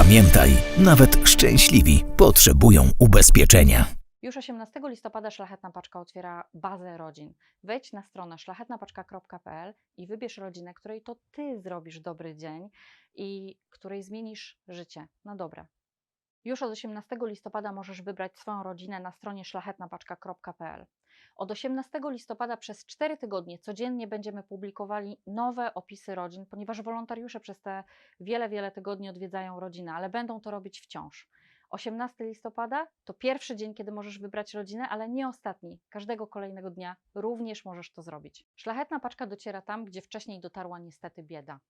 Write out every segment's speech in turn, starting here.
Pamiętaj, nawet szczęśliwi potrzebują ubezpieczenia. Już 18 listopada Szlachetna Paczka otwiera bazę rodzin. Wejdź na stronę szlachetnapaczka.pl i wybierz rodzinę, której to Ty zrobisz dobry dzień i której zmienisz życie na dobre. Już od 18 listopada możesz wybrać swoją rodzinę na stronie szlachetnapaczka.pl. Od 18 listopada przez 4 tygodnie codziennie będziemy publikowali nowe opisy rodzin, ponieważ wolontariusze przez te wiele, wiele tygodni odwiedzają rodzinę, ale będą to robić wciąż. 18 listopada to pierwszy dzień, kiedy możesz wybrać rodzinę, ale nie ostatni. Każdego kolejnego dnia również możesz to zrobić. Szlachetna paczka dociera tam, gdzie wcześniej dotarła niestety bieda.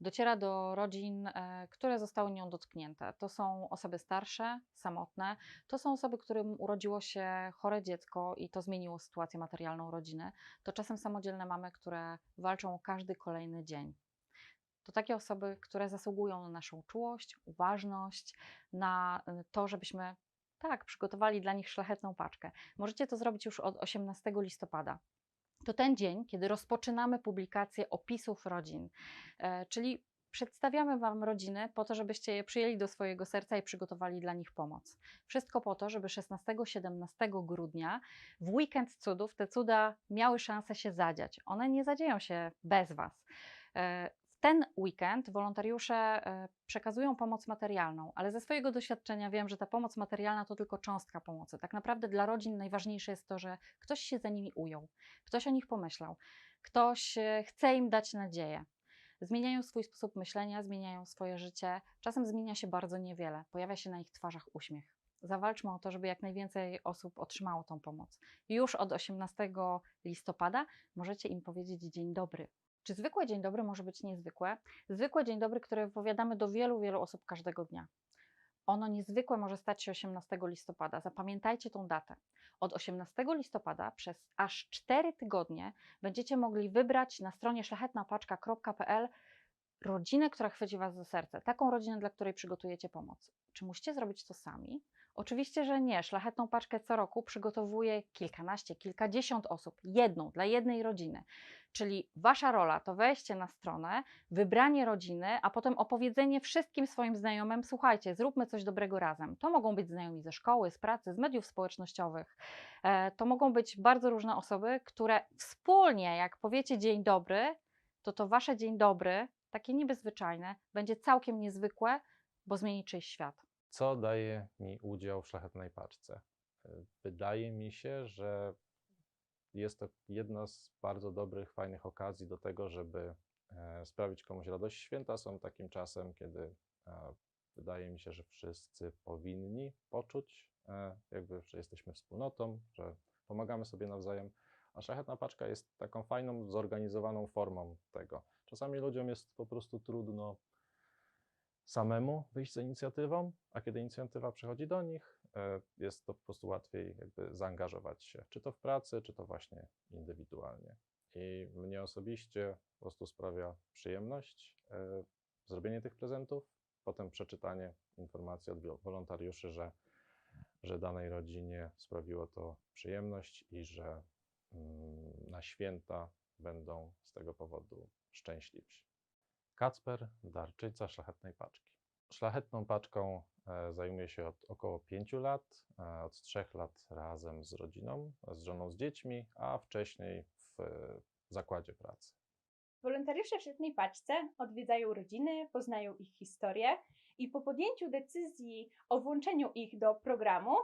Dociera do rodzin, e, które zostały nią dotknięte. To są osoby starsze, samotne, to są osoby, którym urodziło się chore dziecko i to zmieniło sytuację materialną rodziny. To czasem samodzielne mamy, które walczą o każdy kolejny dzień. To takie osoby, które zasługują na naszą czułość, uważność, na y, to, żebyśmy tak przygotowali dla nich szlachetną paczkę. Możecie to zrobić już od 18 listopada. To ten dzień, kiedy rozpoczynamy publikację opisów rodzin, e, czyli przedstawiamy Wam rodziny po to, żebyście je przyjęli do swojego serca i przygotowali dla nich pomoc. Wszystko po to, żeby 16-17 grudnia w weekend cudów te cuda miały szansę się zadziać. One nie zadzieją się bez Was. Ten weekend wolontariusze e, przekazują pomoc materialną, ale ze swojego doświadczenia wiem, że ta pomoc materialna to tylko cząstka pomocy. Tak naprawdę dla rodzin najważniejsze jest to, że ktoś się za nimi ujął, ktoś o nich pomyślał, ktoś e, chce im dać nadzieję. Zmieniają swój sposób myślenia, zmieniają swoje życie. Czasem zmienia się bardzo niewiele, pojawia się na ich twarzach uśmiech. Zawalczmy o to, żeby jak najwięcej osób otrzymało tą pomoc. Już od 18 listopada możecie im powiedzieć dzień dobry, czy zwykłe dzień dobry może być niezwykłe? Zwykłe dzień dobry, które wypowiadamy do wielu, wielu osób każdego dnia. Ono niezwykłe może stać się 18 listopada. Zapamiętajcie tą datę. Od 18 listopada przez aż 4 tygodnie będziecie mogli wybrać na stronie szlachetnapaczka.pl rodzinę, która chwyci Was za serce. Taką rodzinę, dla której przygotujecie pomoc. Czy musicie zrobić to sami? Oczywiście, że nie. Szlachetną paczkę co roku przygotowuje kilkanaście, kilkadziesiąt osób. Jedną dla jednej rodziny. Czyli wasza rola to wejście na stronę, wybranie rodziny, a potem opowiedzenie wszystkim swoim znajomym: słuchajcie, zróbmy coś dobrego razem. To mogą być znajomi ze szkoły, z pracy, z mediów społecznościowych. E, To mogą być bardzo różne osoby, które wspólnie, jak powiecie dzień dobry, to to wasze dzień dobry, takie niby zwyczajne, będzie całkiem niezwykłe, bo zmieni czyjś świat. Co daje mi udział w szlachetnej paczce? Y, Wydaje mi się, że jest to jedna z bardzo dobrych, fajnych okazji do tego, żeby e, sprawić komuś radość. Święta są takim czasem, kiedy e, wydaje mi się, że wszyscy powinni poczuć, e, jakby, że jesteśmy wspólnotą, że pomagamy sobie nawzajem. A szlachetna paczka jest taką fajną, zorganizowaną formą tego. Czasami ludziom jest po prostu trudno samemu wyjść z inicjatywą, a kiedy inicjatywa przychodzi do nich, e, jest to po prostu łatwiej jakby zaangażować się, czy to w pracy, czy to właśnie indywidualnie. I mnie osobiście po prostu sprawia przyjemność e, zrobienie tych prezentów, potem przeczytanie informacji od wol- wolontariuszy, że, że danej rodzinie sprawiło to przyjemność i że mm, na święta będą z tego powodu szczęśliwsi. Kacper, darczyca szlachetnej paczki. Szlachetną paczką e, zajmuję się od około 5 lat, e, od 3 lat razem z rodziną, z żoną, z dziećmi, a wcześniej w e, zakładzie pracy. Wolontariusze w Szlachetnej Paczce odwiedzają rodziny, poznają ich historię i po podjęciu decyzji o włączeniu ich do programu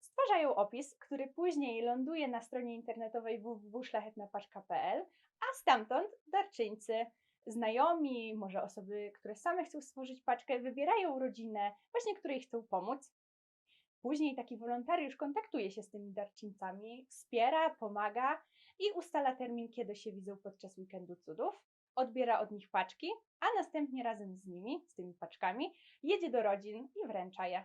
stwarzają opis, który później ląduje na stronie internetowej www.szlachetnapaczka.pl, a stamtąd darczyńcy, znajomi, może osoby, które same chcą stworzyć paczkę, wybierają rodzinę, właśnie której chcą pomóc. Później taki wolontariusz kontaktuje się z tymi darczyńcami, wspiera, pomaga i ustala termin, kiedy się widzą podczas weekendu cudów. odbiera od nich paczki, a następnie razem z nimi, z tymi paczkami, jedzie do rodzin i wręcza je.